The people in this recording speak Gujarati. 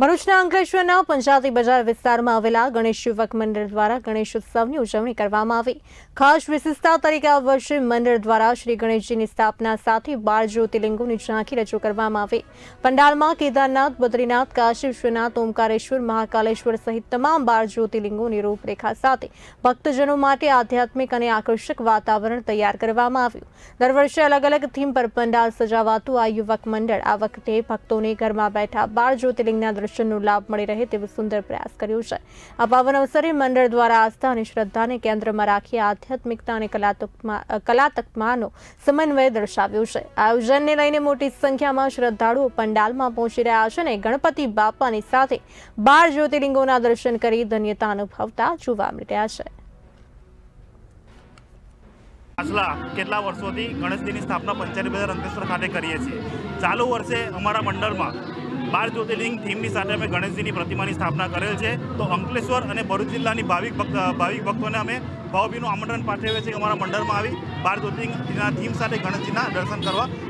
ભરૂચના અંકલેશ્વરના પંચાયતી બજાર વિસ્તારમાં આવેલા ગણેશ યુવક મંડળ દ્વારા ગણેશ ઉત્સવની ઉજવણી કરવામાં આવી. ખાસ વિશેષતા તરીકે આ વર્ષે મંડળ દ્વારા શ્રી ગણેશજીની સ્થાપના સાથે બાર જ્યોતિર્લિંગોની ઝાંખી રજૂ કરવામાં આવી. પંડાલમાં કેદારનાથ, બદ્રીનાથ, કાશી, વિશ્વનાથ, ઓમકારેશ્વર, મહાકાલેશ્વર સહિત તમામ બાર જ્યોતિર્લિંગોની રૂપરેખા સાથે ભક્તજનો માટે આધ્યાત્મિક અને આકર્ષક વાતાવરણ તૈયાર કરવામાં આવ્યું. દર વર્ષે અલગ અલગ થીમ પર પંડાલ સજાવાતું આ યુવક મંડળ. આ વખતે ભક્તોને ઘરમાં બેઠા બાર જ્યોતિર્લિંગના દર્શનનો લાભ મળી રહે તેવો સુંદર પ્રયાસ કર્યો છે. આ પાવન અવસરે મંડળ દ્વારા આસ્થા અને શ્રદ્ધાને કેન્દ્રમાં રાખી આધ્યાત્મિકતા અને કલાત્મકમાં સમન્વય દર્શાવ્યો છે. આયોજનને લઈને મોટી સંખ્યામાં શ્રદ્ધાળુઓ પંડાલમાં પહોંચી રહ્યા છે અને ગણપતિ બાપાની સાથે બાર જ્યોતિર્લિંગોના દર્શન કરી ધન્યતા અનુભવતા જોવા મળી રહ્યા છે. પાછલા કેટલા વર્ષોથી ગણેશજીની સ્થાપના પંચાયત બજાર અંકલેશ્વર ખાતે કરીએ છીએ. ચાલુ વર્ષે અમારા મંડળમાં બાર જ્યોતિર્લિંગ થીમની સાથે અમે ગણેશજીની પ્રતિમાની સ્થાપના કરેલ છે. તો અંકલેશ્વર અને ભરૂચ જિલ્લાની ભાવિક ભક્ત, ભાવિક ભક્તોને અમે ભાવભીનું આમંત્રણ પાઠવીએ છીએ કે અમારા મંડળમાં આવી બાર જ્યોતિર્લિંગના થીમ સાથે ગણેશજીના દર્શન કરવા.